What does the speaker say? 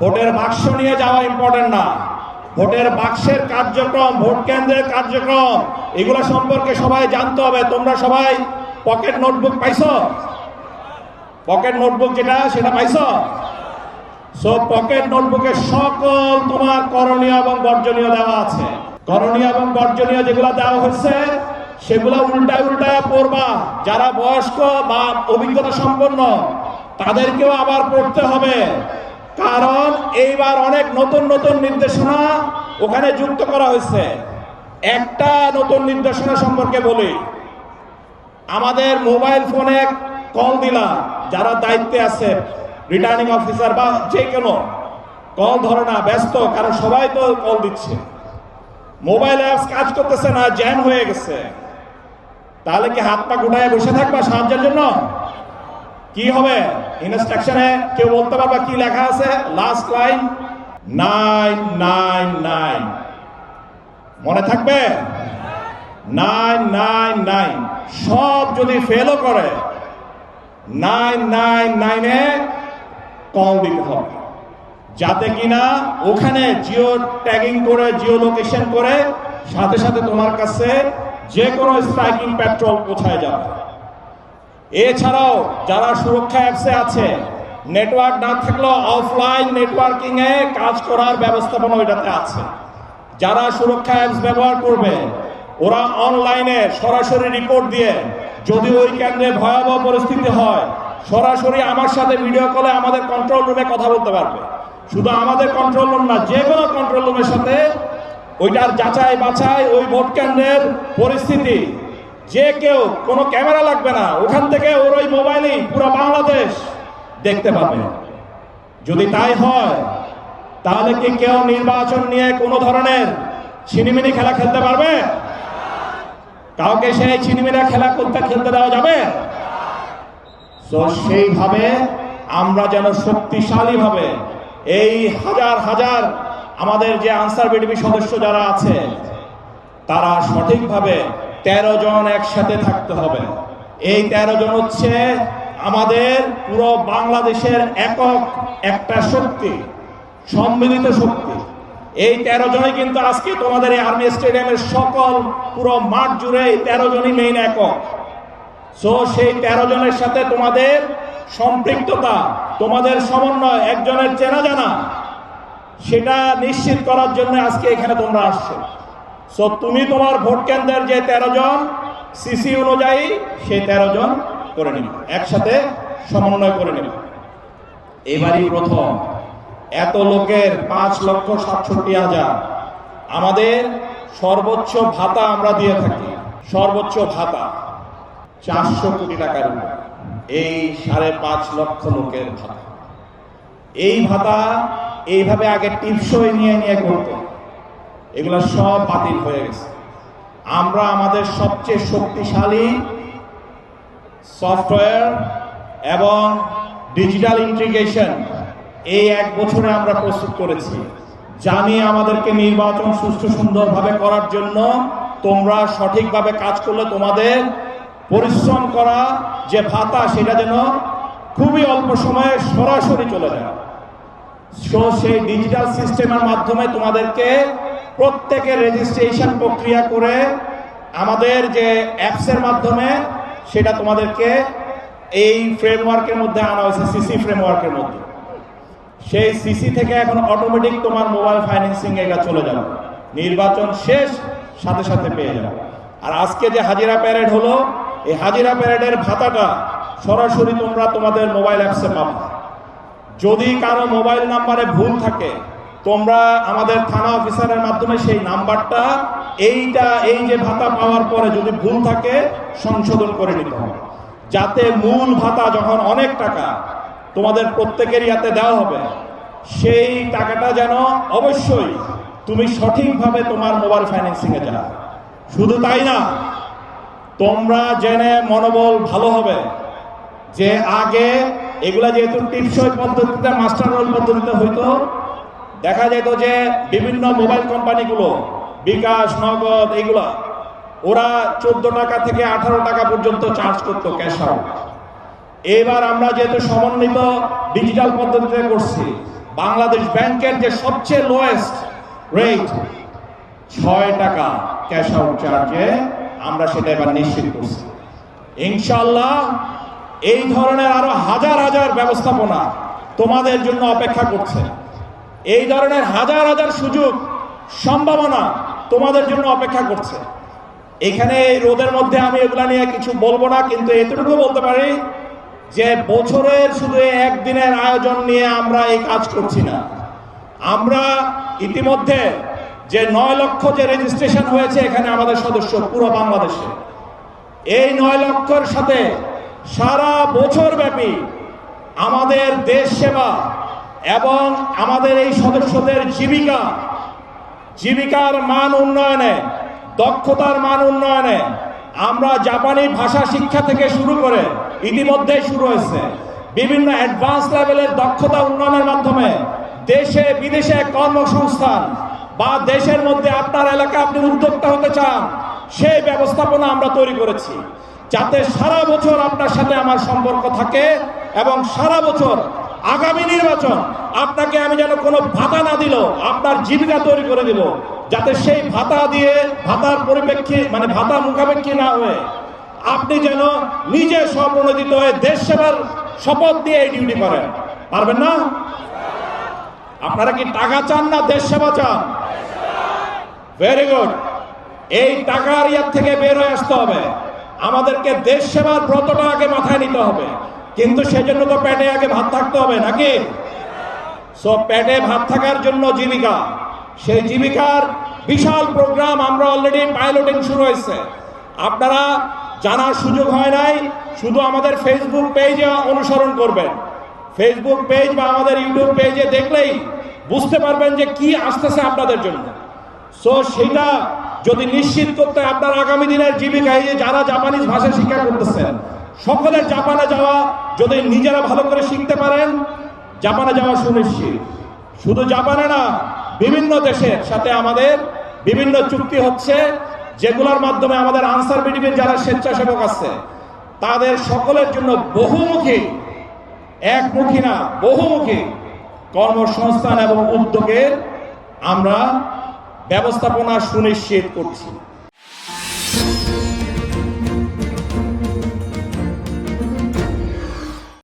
ভোটের বাক্স নিয়ে যাওয়া ইম্পর্টেন্ট না। ভোটের বাক্সের কার্যক্রম, ভোট কেন্দ্রের কার্যক্রম, এগুলো সম্পর্কে সবাই জানতে হবে। তোমরা সবাই পকেট নোটবুক পাইছো? পকেট নোটবুক যেটা, সেটা পাইছো? সো পকেট নোটবুকে সকল তোমার করণীয় এবং বর্জনীয় দেওয়া আছে। করণীয় এবং বর্জনীয় যেগুলো দেওয়া হয়েছে সেগুলো উল্টায় উল্টায় পড়বা। যারা বয়স্ক বা অভিজ্ঞতা সম্পন্ন, তাদেরকেও আবার পড়তে হবে। কারণ এইবার অনেক নতুন নতুন নির্দেশনা ওখানে যুক্ত করা হয়েছে। একটা নতুন নির্দেশনা সম্পর্কে বলি। আমাদের মোবাইল ফোনে কল দিলাম যারা দায়িত্বে আছে রিটার্নিং অফিসার বা যে কোনো। কল ধরে না, ব্যস্ত, কারণ সবাই তো কল দিচ্ছে। মোবাইল অ্যাপস কাজ করতেছে না, জ্যাম হয়ে গেছে। তাহলে কি হাত পা গুটায় বসে থাকবা সাহায্যের জন্য? কি হবে? ইনস্ট্রাকশনে কেউ বলতে পারবা কি লেখা আছে last line nine nine nine মনে থাকবে নাইন নাইন নাইন সব যদি ফেলও করে নাইন নাইন নাইনে কল দিতে হবে যাতে কিনা ওখানে জিও ট্যাগিং করে জিও লোকেশন করে সাথে সাথে তোমার কাছে যে কোনো স্ট্রাইকিং পেট্রোল পৌঁছায় যাবে এছাড়াও যারা সুরক্ষা অ্যাপসে আছে নেটওয়ার্ক না থাকলেও অফলাইন নেটওয়ার্কিং এ কাজ করার ব্যবস্থাপনা ওইটাতে আছে। যারা সুরক্ষা অ্যাপস ব্যবহার করবে, ওরা অনলাইনে সরাসরি রিপোর্ট দিয়ে, যদি ওই কেন্দ্রে ভয়াবহ পরিস্থিতি হয়, সরাসরি আমার সাথে ভিডিও কলে আমাদের কন্ট্রোল রুমে কথা বলতে পারবে। শুধু আমাদের কন্ট্রোল রুম না, যে কোনো কন্ট্রোল রুমের সাথে ওইটার যাচাই বাছাই ওই ভোট কেন্দ্রের পরিস্থিতি যে কেউ কোনো ক্যামেরা লাগবে না, ওখান থেকে ওর ওই মোবাইলেই পুরো বাংলাদেশ দেখতে পাবে। যদি তাই হয়, তাহলে কি কেউ নির্বাচন নিয়ে কোনো ধরনের ছিনিমিনি খেলা খেলতে পারবে? কাউকে সেই ছিনিমিনা খেলা করতে খেলতে দেওয়া যাবে? তো সেইভাবে আমরা যেন শক্তিশালী ভাবে এই হাজার হাজার আমাদের যে আনসার বিডিপি সদস্য যারা আছে, তারা সঠিকভাবে তেরো জন একসাথে থাকতে হবে। এই তেরো জন হচ্ছে আমাদের পুরো বাংলাদেশের একক একটা শক্তি, সম্মিলিত শক্তি। এই তেরো জনই কিন্তু আজকে তোমাদের এই আর্মি স্টেডিয়ামের সকল পুরো মাঠ জুড়ে এই তেরো জনই মেইন একক। সো সেই তেরো জনের সাথে তোমাদের সম্পৃক্ততা, তোমাদের সমন্বয়, একজনের চেনা জানা, সেটা নিশ্চিত করার জন্য আজকে এখানে তোমরা আসছো। সো তুমি তোমার ভোট কেন্দ্রের যে তেরো জন সিসি অনুযায়ী সেই তেরো জন করে নিবে। একসাথে সমন্বয় করে নিবে। এবারই প্রথম। এত লোকের পাঁচ লক্ষ সাতষট্টি হাজার। আমাদের সর্বোচ্চ ভাতা আমরা দিয়ে থাকি। সর্বোচ্চ ভাতা চারশো কোটি টাকার এই সাড়ে পাঁচ লক্ষ লোকের ভাতা। এই ভাতা এইভাবে আগে টিপসই নিয়ে নিয়ে করতো। এগুলো সব বাতিল হয়ে গেছে। আমরা আমাদের সবচেয়ে শক্তিশালী সফটওয়্যার এবং ডিজিটাল ইন্টিগ্রেশন এই এক বছরে আমরা প্রস্তুত করেছি। জানি আমাদেরকে নির্বাচন সুষ্ঠু সুন্দরভাবে করার জন্য তোমরা সঠিকভাবে কাজ করলে তোমাদের পরিশ্রম করা যে ভাতা, সেটা যেন খুবই অল্প সময়ে সরাসরি চলে যায়। সো সেই ডিজিটাল সিস্টেমের মাধ্যমে তোমাদেরকে প্রত্যেকের রেজিস্ট্রেশন প্রক্রিয়া করে আমাদের যে অ্যাপসের মাধ্যমে সেটা তোমাদেরকে এই ফ্রেমওয়ার্কের মধ্যে আনা হয়েছে সিসি ফ্রেমওয়ার্কের মধ্যে। সেই সিসি থেকে এখন অটোমেটিক তোমার মোবাইল ফাইন্যান্সিং এটা চলে যাবে। নির্বাচন শেষ, সাথে সাথে পেয়ে যাবে। আর আজকে যে হাজিরা প্যারেড হলো, এই হাজিরা প্যারেডের ভাতাটা সরাসরি তোমরা তোমাদের মোবাইল অ্যাপসে পাবে। যদি কারও মোবাইল নাম্বারে ভুল থাকে তোমরা আমাদের থানা অফিসারের মাধ্যমে সেই নাম্বারটা, এইটা, এই যে ভাতা পাওয়ার পরে যদি ভুল থাকে, সংশোধন করে নিতে হবে। যাতে মূল ভাতা যখন অনেক টাকা তোমাদের প্রত্যেকেরই হাতে দেওয়া হবে, সেই টাকাটা যেন অবশ্যই তুমি সঠিকভাবে তোমার মোবাইল ফাইন্যান্সিংয়ে যাও। শুধু তাই না, তোমরা জেনে মনোবল ভালো হবে যে আগে এগুলা যেহেতু টিপসই পদ্ধতিতে, মাস্টার রোল পদ্ধতিতে হইতো দেখা যেত যে বিভিন্ন মোবাইল কোম্পানিগুলো, বিকাশ, নগদ, এগুলা, ওরা চোদ্দ টাকা থেকে আঠারো টাকা পর্যন্ত চার্জ করতো ক্যাশ আউট এবার আমরা যেহেতু সমন্বিত ডিজিটাল পদ্ধতিতে করছি, বাংলাদেশ ব্যাংকের যে সবচেয়ে লোয়েস্ট রেট ছয় টাকা ক্যাশ আউট চার্জে আমরা সেটা এবার নিশ্চিত করছি। ইনশাল্লাহ এই ধরনের আরও হাজার হাজার ব্যবস্থাপনা তোমাদের জন্য অপেক্ষা করছে। এই ধরনের হাজার হাজার সুযোগ সম্ভাবনা তোমাদের জন্য অপেক্ষা করছে। এখানে এই রোদের মধ্যে আমি এগুলা নিয়ে কিছু বলব না, কিন্তু এতটুকু বলতে পারি যে বছরের শুধু একদিনের আয়োজন নিয়ে আমরা এই কাজ করছি না। আমরা ইতিমধ্যে যে নয় লক্ষ যে রেজিস্ট্রেশন হয়েছে এখানে আমাদের সদস্য পুরো বাংলাদেশে। এই নয় লক্ষর সাথে সারা বছর ব্যাপী আমাদের দেশ সেবা এবং আমাদের এই সদস্যদের জীবিকা, জীবিকার মান উন্নয়নে, দক্ষতার মান উন্নয়নে আমরা জাপানি ভাষা শিক্ষা থেকে শুরু করে ইতিমধ্যেই শুরু হয়েছে। বিভিন্ন অ্যাডভান্স লেভেলের দক্ষতা উন্নয়নের মাধ্যমে দেশে বিদেশে কর্মসংস্থান বা দেশের মধ্যে আপনার এলাকা আপনি উদ্যোক্তা হতে চান, সেই ব্যবস্থাপনা আমরা তৈরি করেছি। যাতে সারা বছর আপনার সাথে আমার সম্পর্ক থাকে এবং সারা বছর আগামী নির্বাচন আপনাকে আমি যেন কোনো ভাতা না দিল, আপনার জীবিকা তৈরি করে দিব, যাতে সেই ভাতা দিয়ে ভাতার পরিপ্রেক্ষী মানে ভাতা মুখাপেক্ষী না হয়ে আপনি যেন নিজে স্বপ্রণোদিত হয়ে দেশ সেবার শপথ দিয়ে এই ডিউটি করেন। পারবেন না? আপনারা কি টাকা চান না দেশ সেবা চান? ভেরি গুড এই টাকার ইয়ার থেকে বের হয়ে আসতে হবে। আমাদেরকে দেশ সেবার ব্রতটা আগে মাথায় নিতে হবে। কিন্তু সেজন্য তো পেটে আগে ভাত থাকতে হবে, নাকি? সো পেটে ভাত থাকার জন্য জীবিকা। সেই জীবিকার বিশাল প্রোগ্রাম আমরা অলরেডি পাইলটিং শুরু হয়েছে। আপনারা জানার সুযোগ হয় নাই, শুধু আমাদের ফেসবুক পেজে অনুসরণ করবেন। ফেসবুক পেজ বা আমাদের ইউটিউব পেজে দেখলেই বুঝতে পারবেন যে কি আসতেছে আপনাদের জন্য। সো সেটা যদি নিশ্চিত করতে আপনার আগামী দিনের জীবিকা এই যে যারা জাপানিজ ভাষা শিক্ষা করতেছেন সকলের জাপানে যাওয়া যদি নিজেরা ভালো করে শিখতে পারেন, জাপানে যাওয়া সুনিশ্চিত। শুধু জাপানে না, বিভিন্ন দেশের সাথে আমাদের বিভিন্ন চুক্তি হচ্ছে, যেগুলোর মাধ্যমে আমাদের আনসার বিডিবির যারা স্বেচ্ছাসেবক আছে, তাদের সকলের জন্য বহুমুখী, একমুখী না, বহুমুখী কর্মসংস্থান এবং উদ্যোগের আমরা ব্যবস্থাপনা সুনিশ্চিত করছি।